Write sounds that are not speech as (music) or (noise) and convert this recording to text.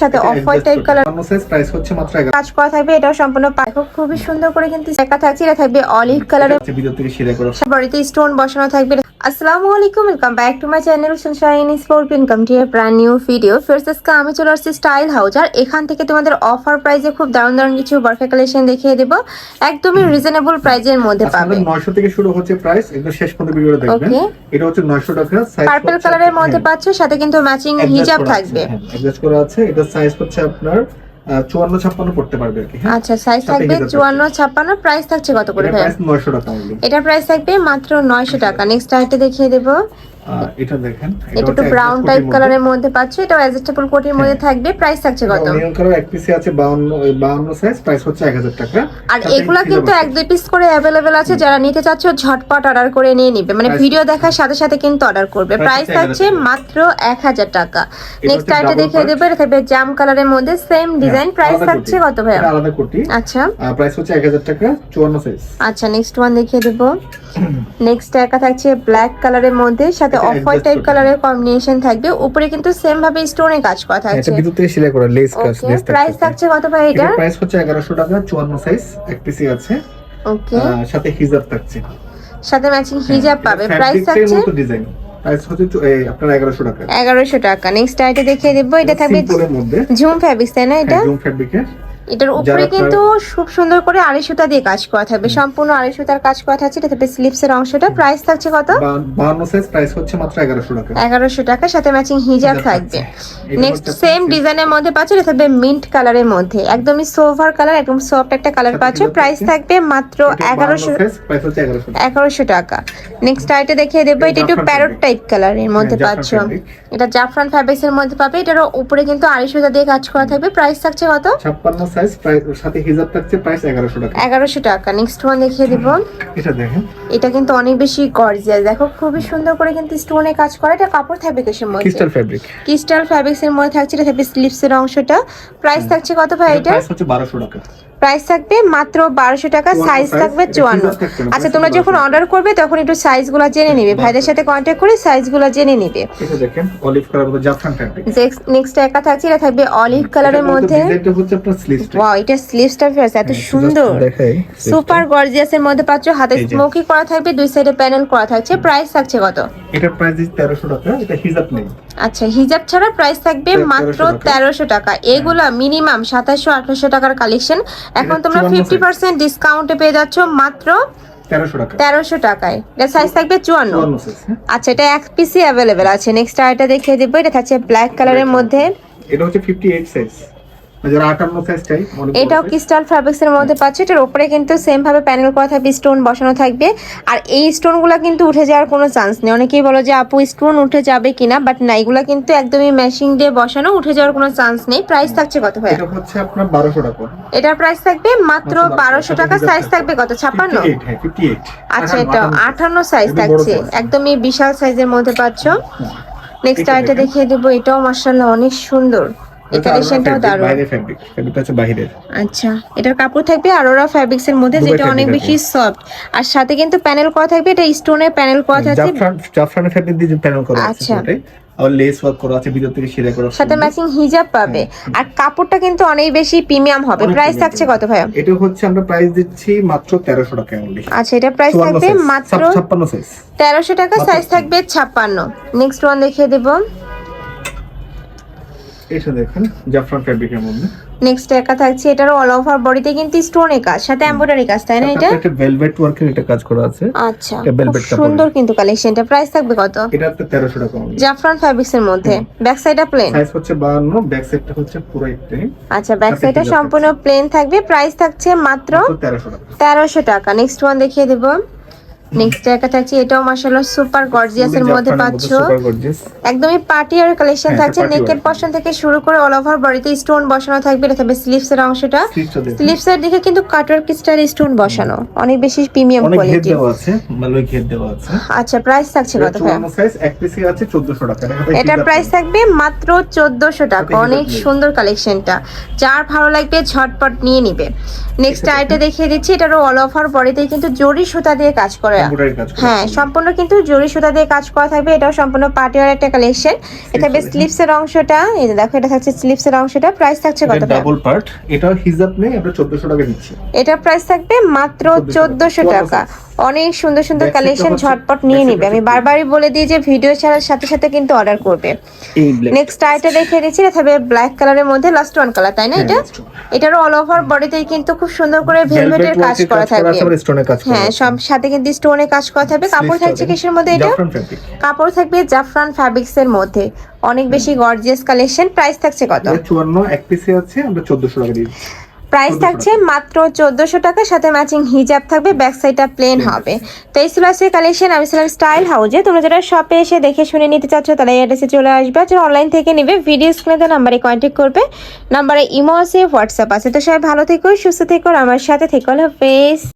সাথে off white type colour price হচ্ছে মাত্র 11 কাজ করা থাকবে এটাও সম্পূর্ণ খুবই সুন্দর করে কিন্তু একা থাকছে এটা থাকবে অলিভ কালারের ভিডিও থেকে সেলাই করা। বাড়িতে স্টোন বসানো থাকবে। আসসালামু আলাইকুম welcome back to my channel Sunshine Sport income to brand new video first আজকে আমি চলে আসছি স্টাইল হাউস আর এখান থেকে তোমাদের অফার প্রাইসে খুব দারুণ দারুণ কিছু বারফে কালেকশন দেখিয়ে দেবো। একদমই রিজনেবল প্রাইজের মধ্যে পাবে। আপনাদের 900 থেকে শুরু হচ্ছে প্রাইস একদম শেষ পর্যন্ত ভিডিওটা দেখবেন। এটা হচ্ছে 900 টাকা পার্পল কালারের মধ্যে পাচ্ছ সাথে কিন্তু ম্যাচিং হিজাব থাকবে। অ্যাডজাস্ট করা আছে এটা সাইজ হচ্ছে আপনার চুয়ান্ন 54 56 পড়তে পারবে আর কি হ্যাঁ? আচ্ছা সাইজ থাকবে। চুয়ান্ন ছাপ্পান্ন প্রাইস থাকছে কত করে এটা ভাইয়া? প্রাইস 900 টাকা এটা প্রাইস থাকবে মাত্র নয়শো টাকা। নেক্সট আইটে দেখিয়ে দেবো। এটা দেখেন। এটা একটু ব্রাউন টাইপ কালারের মধ্যে। পাচ্ছ এটা অ্যাডজাস্টেবল কোটির মধ্যে থাকবে। প্রাইস থাকছে কত? অনিয়ন কালার এক পিসে আছে 52 52 সাইজ প্রাইস হচ্ছে 1000 টাকা। আর এগুলা কিন্তু এক দুই পিস করে অ্যাভেলেবেল আছে যারা নিতে চাচ্ছ ঝটপট অর্ডার করে নিয়ে নিবে। মানে ভিডিও দেখার সাথে সাথে কিন্তু অর্ডার করবে। প্রাইস থাকছে মাত্র এক হাজার টাকা। নেক্সট আইটে দেখিয়ে। দেবে এটা থাকবে জাম কালারের মধ্যে সেম ডিজাইন হ্যাঁ, প্রাইস থাকছে কত ভাইয়া? আলাদা কোটি। আচ্ছা। প্রাইস হচ্ছে 1000 টাকা 54 সাইজ আচ্ছা নেক্সট ওয়ান দেখিয়ে দেবো। (clears throat) নেক্সট একা থাকছে ব্ল্যাক কালারের মধ্যে সাথে অফ হোয়াইট টাইপ কালারের কম্বিনেশন থাকবে। উপরে কিন্তু সেম ভাবে স্টোনে কাজ করা এটা থাকছে। ভিতর থেকে সেলাই করা লেস কাজ লেস প্রাইস থাকছে কত ভাই এটা এটা প্রাইস হচ্ছে 1100 টাকা 54 সাইজ এক পিসি আছে। ওকে সাথে হিজাব থাকছে। সাথে ম্যাচিং হিজাব হ্যাঁ, পাবে। প্রাইস থাকছে? ডিজাইন প্রাইস হচ্ছে আপনার 1100 টাকা। এগারোশো টাকা। নেক্সট আইটে দেখিয়ে দেবো। এটা থাকবে ঝুম ফ্যাব্রিক্স তাই না এটা? জুম ফ্যাব্রিকের এটার উপরে কিন্তু খুব সুন্দর করে আড়াই সুতা দিয়ে কাজ করা থাকবে। সম্পূর্ণ আড়াই সুতার কাজ করা থাকছে। এটা থাকবে স্লিপস এর অংশটা প্রাইস থাকছে কত? 52 সাইজ প্রাইস হচ্ছে মাত্র 1100 টাকা। এগারোশো টাকা সাথে ম্যাচিং হিজাব থাকবে। নেক্সট সেম ডিজাইনের মধ্যে পাচ্ছ এটা থাকবে মিন্ট কালারের মধ্যে। একদমই সোভার কালার একদম সফট একটা কালার পাচ্ছ প্রাইস থাকবে মাত্র এটা এগারোশো 52 সাইজ প্রাইস হচ্ছে 1100 টাকা। এগারোশো টাকা। নেক্সট আইটে দেখিয়ে দেবো এটা একটু প্যারট। টাইপ কালারের মধ্যে হ্যাঁ, পাচ্ছ। এটা জাফরান ফ্যাব্রিক্স এর মধ্যে পাবে। এটার উপরে কিন্তু আড়াই সুতা দিয়ে কাজ করা থাকবে। প্রাইস থাকছে কত? 56 সাইজ প্রাইস সাথে হিজাব থাকছে প্রাইস 1100 টাকা। এগারোশো টাকা। নেক্সট ওয়ান দেখিয়ে দিব। এটা দেখেন। এটা কিন্তু অনেক বেশি গর্জিয়াস দেখো খুবই সুন্দর করে কিন্তু স্টোনে কাজ করা। এটা কাপড় থাকবে কিসের মধ্যে। ক্রিস্টাল ফ্যাব্রিক ক্রিস্টাল ফ্যাব্রিক্স এর মধ্যে থাকছে এটা থাকবে স্লিপস এর অংশটা প্রাইস থাকছে কত ভাই এটা প্রাইস হচ্ছে 1200 টাকা। প্রাইস থাকবে মাত্র বারোশো টাকা সাইজ থাকবে চুয়ান্ন। আচ্ছা তোমরা যখন অর্ডার করবে তখন একটু সাইজগুলো জেনে নিবে। ভাইদের সাথে কন্ট্যাক্ট করে সাইজগুলো জেনে নিবে। এটা দেখেন অলিভ কালার নেক্সট একা থাকছে এটা থাকবে অলিভ কালারের মধ্যে। ডিজাইনটা হচ্ছে আপনার স্লিভ ওয়াও এটা স্লিভসটা ফেয়ার এত সুন্দর। সুপার গর্জিয়াস এর মধ্যে পাচ্ছ হাতে স্মোকি করা থাকবে দুই সাইডে প্যানেল করা থাকছে প্রাইস থাকছে কত? এটার প্রাইস দিচ্ছে 1300 টাকা এটা হিজাব নেই। আচ্ছা হিজাব ছাড়া প্রাইস থাকবে মাত্র তেরোশো টাকা। এগুলো মিনিমাম সাতাশশো আঠাশশো টাকার কালেকশন এখন তোমরা ফিফটি পার্সেন্ট ডিসকাউন্টে পেয়ে যাচ্ছ মাত্র তেরোশো টাকায়। এটা সাইজ থাকবে চুয়ান্ন। 54 সাইজ হ্যাঁ। আচ্ছা এটা এক পিসি অ্যাভেলেবেল আছে। নেক্সট আইটা দেখিয়ে দেবো। এটা থাকছে ব্ল্যাক কালারের মধ্যে। এটা হচ্ছে ফিফটি এইট সাইজ এটাও। ক্রিস্টাল ফ্যাব্রিক্স এর মধ্যে পাচ্ছে এটার উপরে কিন্তু সেম ভাবে প্যানেল করা থাকবে স্টোন বসানো থাকবে। আর এই স্টোনগুলো কিন্তু উঠে যাওয়ার কোনো চান্স নেই। অনেকেই বলো যে আপু স্টোন উঠে যাবে কিনা? বাট না এগুলো কিন্তু একদমই মেশিং দিয়ে বসানো উঠে যাওয়ার কোনো চান্স নেই। প্রাইস থাকছে কত ভাই এটা হচ্ছে আপনার 1200 টাকা। এটার প্রাইস থাকবে মাত্র মাত্র বারোশো 1200 টাকা সাইজ থাকবে কত? ছাপ্পান্ন 58 হ্যাঁ 58 আচ্ছা এটা আঠান্ন। সাইজ থাকছে। একদমই বিশাল সাইজের মধ্যে পাচ্ছ। নেক্সট এটা আইটা দেখিয়ে দেবো এটাও মার্শাল্লাহ অনেক সুন্দর। এই কালেকশনটাও দারুণ। বাইরে ফ্যাব্রিক ফ্যাব্রিকটা হচ্ছে বাইরের। আচ্ছা এটার কাপড় থাকবে আরোরা ফ্যাব্রিক্স এর মধ্যে যেটা অনেক বেশি সফট আর সাথে কিন্তু প্যানেল করা থাকবে এটা স্টোনের প্যানেল করা থাকবে। জাফরান জাফরানের ফ্যাব্রিক দিয়ে প্যানেল করা আছে আচ্ছা। আবার লেস ওয়ার্ক করা আছে ভিতর থেকে সেলাই করা সাথে ম্যাচিং হিজাব পাবে। আর কাপড়টা কিন্তু অনেক বেশি প্রিমিয়াম হবে। প্রাইস থাকছে কত ভাইয়া? এটা হচ্ছে আমরা প্রাইস দিচ্ছি মাত্র 1300 টাকা অনলি আচ্ছা এটা প্রাইস থাকবে মাত্র 56 সাইজ তেরোশো টাকা সাইজ থাকবে ছাপ্পান্ন। নেক্সট ওয়ান দেখিয়ে দেবো। এটা দেখেন জাফরান মধ্যে। নেক্সট একা থাকছে এটারও অল ওভার বডিতে কিন্তু স্টোনে কাজ সাথে এমব্রয়ডারি কাজ তাই না এটা? ভেলভেট ওয়ার্কের এটা কাজ করা আছে। আচ্ছা এটা velvet খুব সুন্দর কিন্তু কালেকশনটা প্রাইস থাকবে কত? এটা তো 1300 টাকা জাফরান ফ্যাব্রিক্স এর মধ্যে। ব্যাক সাইডটা প্লেন সাইজ হচ্ছে 52 ব্যাক সাইডটা হচ্ছে পুরো আচ্ছা ব্যাক সাইডটা সম্পূর্ণ প্লেন থাকবে। প্রাইস থাকছে মাত্র 1300 টাকা। তেরোশো টাকা। নেক্সট ওয়ান দেখিয়ে দেব। নেক্সট একা থাকছে এটাও মার্শাল্লাহ সুপার গর্জিয়াস এর মধ্যে পাচ্ছ। একদমই পার্টি আর কালেকশন হ্যাঁ, থাকছে নেকের পশন থেকে শুরু করে অল ওভার বডিতে স্টোন বসানো থাকবে এটা থাকবে স্লিভস এর অংশটা স্লিভস এর দিকে কিন্তু কাটার ক্রিস্টাল স্টোন বসানো অনেক বেশি প্রিমিয়াম কোয়ালিটি আছে মালয় ঘের দেওয়া আছে। আচ্ছা প্রাইস থাকছে কত ভাই সাইজ এক পিসি আছে 1400 টাকা। এটা প্রাইস থাকবে মাত্র চোদ্দশো টাকা। অনেক সুন্দর কালেকশনটা যার ভালো লাগবে ঝটপট নিয়ে নিবে। নেক্সট আইটা দেখিয়ে দিচ্ছি এটারও অল ওভার বডিতে কিন্তু জরি সুতা দিয়ে কাজ করা করা। হ্যাঁ সম্পূর্ণ কিন্তু জরি সুতা দিয়ে কাজ করা থাকবে। এটাও সম্পূর্ণ পার্টিওয়ার একটা কালেকশন এটা বেশ স্লিপস স্লিপসের অংশটা। এই যে দেখো এটা থাকছে স্লিপসের অংশটা। প্রাইস থাকছে কত এটা ডাবল পার্ট এটা হিজাব নেই আমরা 1400 টাকা দিচ্ছি এটা প্রাইস থাকবে মাত্র 1400 টাকা। অনেক সুন্দর সুন্দর কালেকশন ঝটপট নিয়ে নিবে। আমি বারবারই বলে দিই যে ভিডিও ছাড়ার সাথে সাথে কিন্তু অর্ডার করবে। নেক্সট আইটা দেখে দিচ্ছি থাকবে ব্ল্যাক কালারের মধ্যে লাস্ট ওয়ান কালার তাই না হ্যাঁ, এটা? এটারও অল ওভার বডিতে কিন্তু খুব সুন্দর করে ভেলভেটের কাজ করা থাকবে। হ্যাঁ সব সাথে কিন্তু স্টোনে কাজ করা থাকবে। কাপড় থাকছে কিসের মধ্যে এটা? কাপড় থাকবে জাফরান ফ্যাব্রিক্স এর মধ্যে। অনেক বেশি গর্জিয়াস কালেকশন প্রাইস থাকছে কত? 54 এক পিসে আছে আমরা 1400 টাকা দিচ্ছি। প্রাইস থাকছে মাত্র চোদ্দশো টাকার সাথে ম্যাচিং হিজাব থাকবে ব্যাক সাইডটা প্লেন হবে। তো এই ছিল আজকে কালেকশন আমি ছিলাম স্টাইল হাউজে তোমরা যারা শপে এসে দেখে শুনে নিতে চাচ্ছ তাহলে এই অ্যাড্রেসে চলে আসবে। আর যারা অনলাইন থেকে নেবে ভিডিও স্ক্রিনে নাম্বারে কন্ট্যাক্ট করবে। নাম্বারে ইমো আছে হোয়াটসঅ্যাপ আছে। তো সবাই ভালো থেকো সুস্থ থেকো আমার সাথে থেকো। ফেস